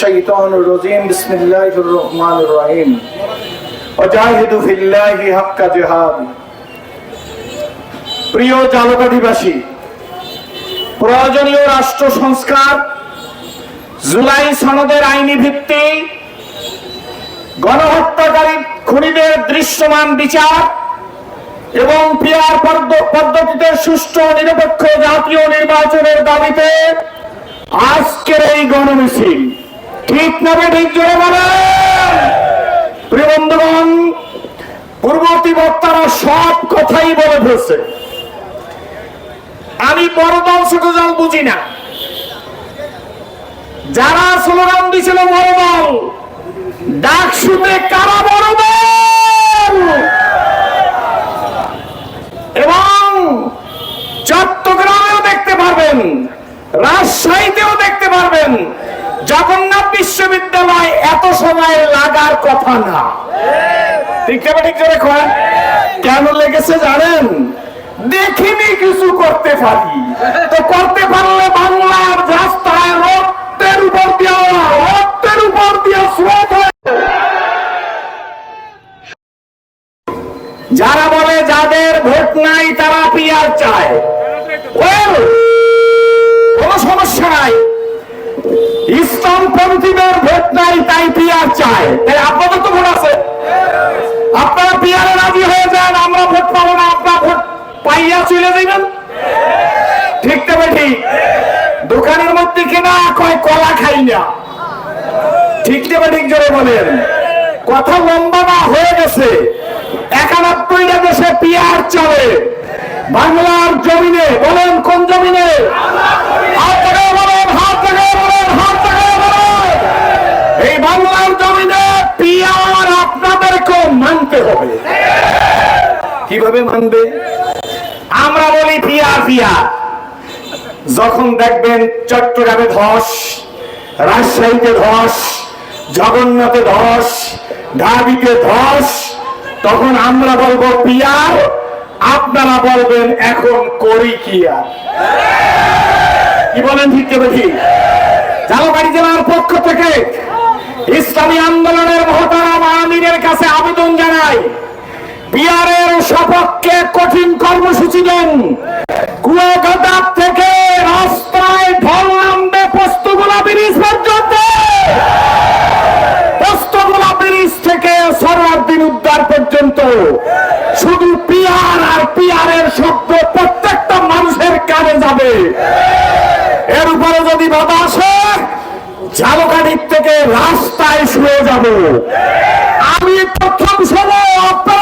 الشيطان الرجيم بسم الله الرحمن الرحيم وجاهدوا في الله حق جهاد প্রিয় জালকাঠিবাসী প্রয়োজনীয় রাষ্ট্র সংস্কার জুলাই সনদের আইনি ভিত্তি গণহত্যাকারী খুনিদের দৃশ্যমান বিচার এবং পিয়ার পদ্ধ- পদ্ধতিতে সুষ্ঠু ও নিরপেক্ষ জাতীয় নির্বাচনের দাবিতে আজকের এই গণমিছিল ঠিক না ঠিক জোরে বলে। প্রিয় বন্ধুগণ, পূর্ববর্তী বক্তারা সব কথাই বলে ফেলছে। আমি বড় দল, ছোট বুঝি না। যারা স্লোগান দিছিল বড় দল ডাক শুনে কারা বড় জগন্নাথ বিশ্ববিদ্যালয় এত সময় লাগার কথা না। ঠিক ঠিক করে কেন লেগেছে জানেন? দেখিনি কিছু করতে পারি। তো করতে পারলে বাংলার রাস্তায় রক্তের উপর দিয়ে, রক্তের উপর দিয়ে স্রোত যারা বলে যাদের ভোট নাই তারা পিয়ার চায়। কোন সমস্যা তাই আপনাদের তো ভোট আছে? আপনারা পিয়ারে রাজি হয়ে যান, আমরা ভোট পাবো না, আপনার ভোট পাইয়া চলে যাবেন ঠিক তবে ঠিক। দোকানের মধ্যে কিনা কয় কলা খাই না। ঠিক তবে ঠিক জোরে বলেন। কথা লম্বা না, হয়ে গেছে। একানব্বইটা দেশে পিয়ার চলে। বাংলার জমিনে বলেন কোন জমিনে হাত থেকে বলেন হাত থেকে বলেন হাত থেকে বলেন এই বাংলার জমিনে পিয়ার আপনাদেরকেও মানতে হবে। কীভাবে মানবে? আমরা বলি পিয়া পিয়া যখন দেখবেন চট্টগ্রামে ধস, রাজশাহীতে ধস, জগন্নাথে ধস, ঢাবিতে ধস, তখন আমরা বলব পিয়ার, আপনারা বলবেন এখন করি কি আর কি বলেন ঠিক বেশি জালবাড়ি জেলার পক্ষ থেকে ইসলামী আন্দোলনের আমিরের কাছে আবেদন জানাই, বিহারের সপক্ষে কঠিন কর্মসূচি দেন। কুয়াকাটা থেকে রাস্তায় ঢল নামবে পোস্তগোলা ব্রিজ পর্যন্ত। ব্রিজ থেকে উদ্যান পর্যন্ত। শুধু পিয়ার আর পিয়ারের শব্দ প্রত্যেকটা মানুষের কানে যাবে। এর উপরে যদি বাধা আসে ঝালকাঠির থেকে রাস্তায় শুয়ে যাব। আমি প্রথম সময় আপনারা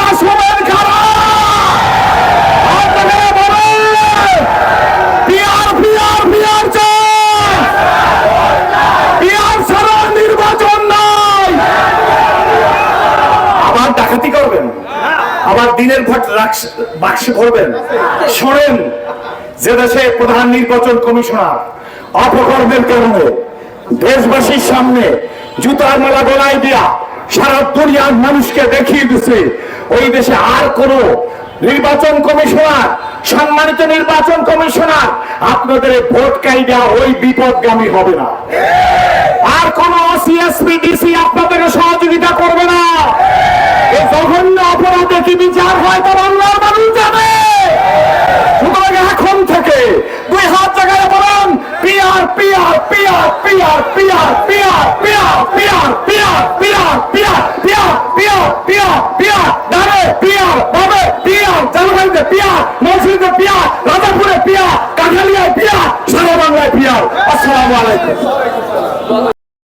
করবেন। আবার দিনের ভোট বাক্সে ভরবেন। শোনেন, যে দেশে প্রধান নির্বাচন কমিশনার অপকর্মের কারণে দেশবাসীর সামনে জুতার মেলা গলায় দিয়া সারা দুনিয়ার মানুষকে দেখিয়ে দিছে। ওই দেশে আর কোন নির্বাচন কমিশনার, সম্মানিত নির্বাচন কমিশনার আপনাদের ভোট কাইডা ওই বিপদগামী হবে না। আর কোন সিএসপি, ডিসি আপনাদের সহযোগিতা করবে না। জঘন্য অপরাধে কি বিচার হয় তার বাংলার মসজিদে পিয়া রাজাপুরে পিয়া কাঠালিয়ায় পিয়া সারা বাংলায় পিয়া আসসালামু আলাইকুম।